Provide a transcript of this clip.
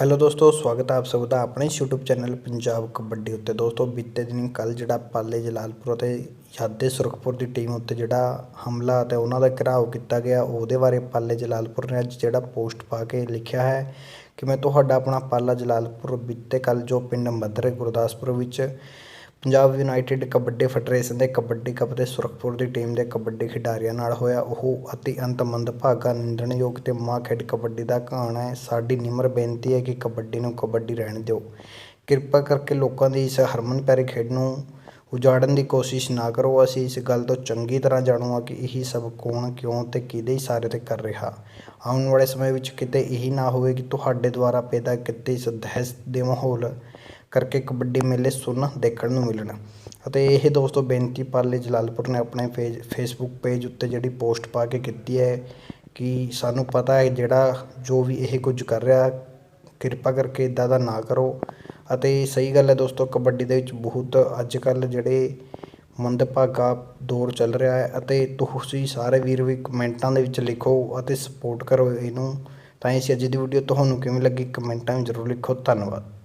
Hello ਦੋਸਤੋ, ਸਵਾਗਤ ਹੈ ਆਪ ਸਭ ਦਾ ਆਪਣੇ YouTube ਚੈਨਲ ਪੰਜਾਬ ਕਬੱਡੀ ਉੱਤੇ। ਦੋਸਤੋ, ਬੀਤੇ ਦਿਨੀ ਕੱਲ ਜਿਹੜਾ ਪਾਲੇ ਜਲਾਲਪੁਰ ਅਤੇ ਯਾਦੇ ਸੁਰਖਪੁਰ ਦੀ ਟੀਮ ਉੱਤੇ ਜਿਹੜਾ ਹਮਲਾ ਅਤੇ ਉਹਨਾਂ ਦਾ ਘਿਰਾਓ ਕੀਤਾ ਗਿਆ, ਉਹਦੇ ਬਾਰੇ ਪਾਲੇ ਜਲਾਲਪੁਰ ਨੇ ਅੱਜ ਜਿਹੜਾ ਪੋਸਟ ਪਾ ਕੇ ਲਿਖਿਆ ਹੈ ਕਿ ਮੈਂ ਤੁਹਾਡਾ ਆਪਣਾ ਪਾਲਾ ਜਲਾਲਪੁਰ ਬੀਤੇ ਕੱਲ ਜੋ ਪਿੰਡ ਮੱਧਰੇ ਗੁਰਦਾਸਪੁਰ ਵਿੱਚ ਪੰਜਾਬ ਯੂਨਾਈਟਿਡ ਕਬੱਡੀ ਫੈਡਰੇਸ਼ਨ ਦੇ ਕਬੱਡੀ ਕੱਪ ਦੇ ਸੁਰਖਪੁਰ ਦੀ ਟੀਮ ਦੇ ਕਬੱਡੀ ਖਿਡਾਰੀਆਂ ਨਾਲ ਹੋਇਆ ਉਹ ਅਤੀ ਅੰਤ ਮੰਦਭਾਗਾ ਨਿੰਦਣਯੋਗ ਤੇ ਮਾਂ ਖੇਡ ਕਬੱਡੀ ਦਾ ਕਹਾਣਾ ਹੈ। ਸਾਡੀ ਨਿਮਰ ਬੇਨਤੀ ਹੈ ਕਿ ਕਬੱਡੀ ਨੂੰ ਕਬੱਡੀ ਰਹਿਣ ਦਿਓ। ਕਿਰਪਾ ਕਰਕੇ ਲੋਕਾਂ ਦੀ ਇਸ ਹਰਮਨ ਪਿਆਰੀ ਖੇਡ ਨੂੰ ਉਜਾੜਨ ਦੀ ਕੋਸ਼ਿਸ਼ ਨਾ ਕਰੋ। ਅਸੀਂ ਇਸ ਗੱਲ ਤੋਂ ਚੰਗੀ ਤਰ੍ਹਾਂ ਜਾਣੂ ਹਾਂ ਕਿ ਇਹ ਸਭ ਕੌਣ, ਕਿਉਂ ਤੇ ਕਿਹਦੇ ਇਸ਼ਾਰੇ ਤੇ ਕਰ ਰਿਹਾ। ਆਉਣ ਵਾਲੇ ਸਮੇਂ ਵਿੱਚ ਕਿਤੇ ਇਹੀ ਨਾ ਹੋਵੇ ਕਿ ਤੁਹਾਡੇ ਦੁਆਰਾ ਪੈਦਾ ਕੀਤੇ ਇਸ ਦਹਿਸ਼ਤ ਦੇ ਮਾਹੌਲ ਕਰਕੇ ਕਬੱਡੀ ਮੇਲੇ ਸੁਣਨ ਦੇਖਣ ਨੂੰ ਮਿਲਣ। ਅਤੇ ਇਹ ਦੋਸਤੋ ਬੇਨਤੀ ਪਾਲੇ ਜਲਾਲਪੁਰ ਨੇ ਆਪਣੇ ਪੇਜ ਫੇਸਬੁੱਕ ਪੇਜ ਉੱਤੇ ਜਿਹੜੀ ਪੋਸਟ ਪਾ ਕੇ ਕੀਤੀ ਹੈ ਕਿ ਸਾਨੂੰ ਪਤਾ ਹੈ ਜਿਹੜਾ ਜੋ ਵੀ ਇਹ ਕੁਝ ਕਰ ਰਿਹਾ, ਕਿਰਪਾ ਕਰਕੇ ਇਦਾਂ ਦਾ ਨਾ ਕਰੋ। ਅਤੇ ਸਹੀ ਗੱਲ ਹੈ ਦੋਸਤੋ, ਕਬੱਡੀ ਦੇ ਵਿੱਚ ਬਹੁਤ ਅੱਜ ਕੱਲ੍ਹ ਜਿਹੜੇ ਮੰਦਭਾਗਾ ਦੌਰ ਚੱਲ ਰਿਹਾ ਹੈ ਅਤੇ ਤੁਸੀਂ ਸਾਰੇ ਵੀਰ ਵੀ ਕਮੈਂਟਾਂ ਦੇ ਵਿੱਚ ਲਿਖੋ ਅਤੇ ਸਪੋਰਟ ਕਰੋ ਇਹਨੂੰ। ਤਾਂ ਇਸ ਅੱਜ ਦੀ ਵੀਡੀਓ ਤੁਹਾਨੂੰ ਕਿਵੇਂ ਲੱਗੀ, ਕਮੈਂਟਾਂ ਵਿੱਚ ਜ਼ਰੂਰ ਲਿਖੋ। ਧੰਨਵਾਦ।